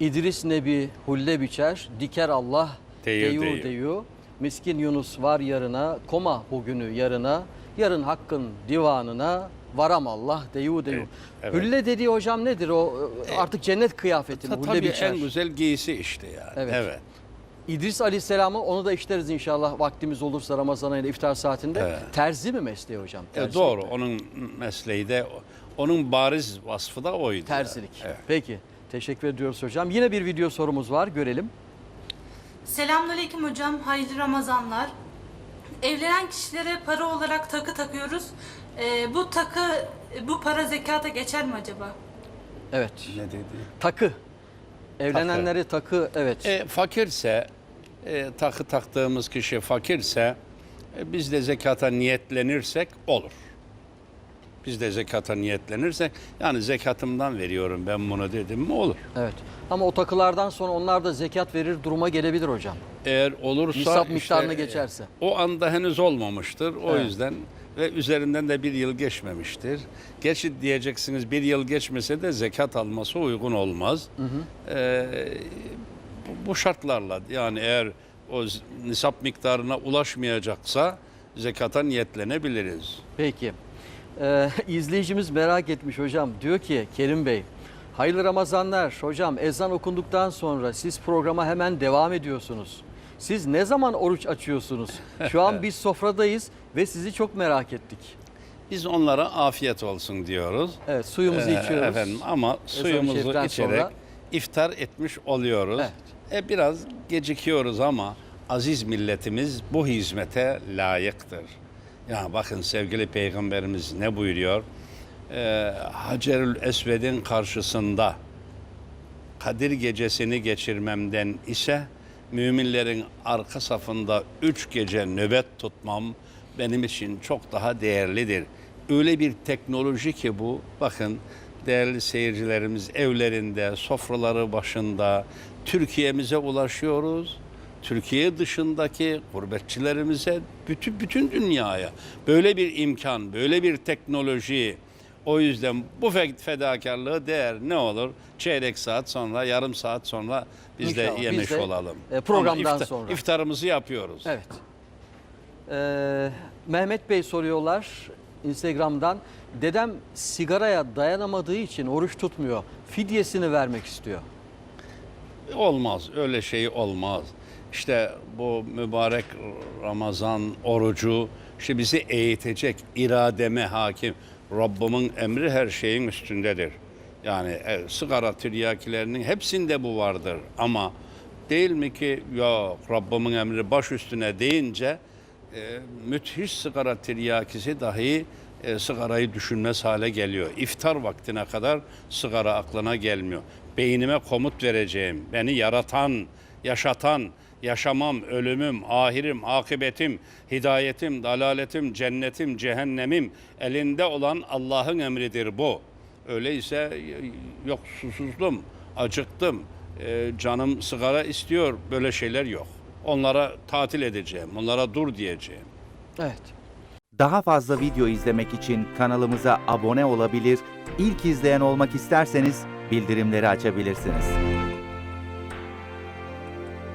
İdris Nebi hulle biçer, diker Allah Deyu deyu deyu. deyu. Miskin Yunus var yarına, koma bugünü yarına, yarın hakkın divanına, varam Allah deyu deyu. Evet, evet. Hülle dediği hocam nedir o? Artık cennet kıyafeti mi? Ta- Hulle tabii biçer. en güzel giysi işte yani. Evet. evet. İdris Aleyhisselam'ı onu da işleriz inşallah vaktimiz olursa Ramazan ayında iftar saatinde. Evet. Terzi mi mesleği hocam? E, doğru. mi? Onun mesleği de onun bariz vasfı da oydu. Terzilik. Evet. Peki. Teşekkür ediyoruz hocam. Yine bir video sorumuz var. Görelim. Selamünaleyküm hocam, hayırlı Ramazanlar. Evlenen kişilere para olarak takı takıyoruz. Ee, bu takı, bu para zekata geçer mi acaba? Evet. Ne dedi? Takı. Evlenenlere takı, evet. E, fakirse, e, takı taktığımız kişi fakirse e, biz de zekata niyetlenirsek olur. Biz de zekata niyetlenirsek yani zekatımdan veriyorum ben bunu dedim mi olur. Evet. Ama o takılardan sonra onlar da zekat verir duruma gelebilir hocam. Eğer olursa Nisap işte, miktarını e, geçerse. O anda henüz olmamıştır. O Evet. yüzden ve üzerinden de bir yıl geçmemiştir. Geçit diyeceksiniz bir yıl geçmese de zekat alması uygun olmaz. Ee, bu- bu şartlarla yani eğer o nisap miktarına ulaşmayacaksa zekata niyetlenebiliriz. Peki. Ee, izleyicimiz merak etmiş hocam. Diyor ki Kerim Bey, hayırlı Ramazanlar. Hocam ezan okunduktan sonra siz programa hemen devam ediyorsunuz. Siz ne zaman oruç açıyorsunuz? Şu an biz sofradayız ve sizi çok merak ettik. Biz onlara afiyet olsun diyoruz. Evet suyumuzu Ee, içiyoruz. Efendim ama suyumuzu içerek sonra- iftar etmiş oluyoruz. E biraz gecikiyoruz ama aziz milletimiz bu hizmete layıktır. Ya bakın sevgili peygamberimiz ne buyuruyor? Ee, Hacerül Esved'in karşısında Kadir gecesini geçirmemden ise müminlerin arka safında üç gece nöbet tutmam benim için çok daha değerlidir. Öyle bir teknoloji ki bu bakın değerli seyircilerimiz evlerinde, sofraları başında Türkiye'mize ulaşıyoruz. Türkiye dışındaki gurbetçilerimize, bütün bütün dünyaya böyle bir imkan, böyle bir teknoloji, o yüzden bu fe- fedakarlığı değer ne olur? Çeyrek saat sonra, yarım saat sonra biz İnşallah, de biz yemiş de, olalım. e, programdan Ama ifta- sonra. iftarımızı yapıyoruz. Evet. Ee, Mehmet Bey soruyorlar Instagram'dan. Dedem sigaraya dayanamadığı için oruç tutmuyor. Fidyesini vermek istiyor. Olmaz, öyle şey olmaz. İşte bu mübarek Ramazan orucu işte bizi eğitecek irademe hakim. Rabbimin emri her şeyin üstündedir. Yani e, sigara tiryakilerinin hepsinde bu vardır. Ama değil mi ki yok Rabbimin emri baş üstüne deyince e, müthiş sigara tiryakisi dahi e, sigarayı düşünmez hale geliyor. İftar vaktine kadar sigara aklına gelmiyor. Beynime komut vereceğim, beni yaratan, yaşatan, yaşamam, ölümüm, ahirim, akıbetim, hidayetim, dalaletim, cennetim, cehennemim elinde olan Allah'ın emridir bu. Öyleyse y- yok susuzlum, acıktım, e, canım sigara istiyor böyle şeyler yok. Onlara tatil edeceğim, onlara dur diyeceğim. Evet. Daha fazla video izlemek için kanalımıza abone olabilir, ilk izleyen olmak isterseniz bildirimleri açabilirsiniz.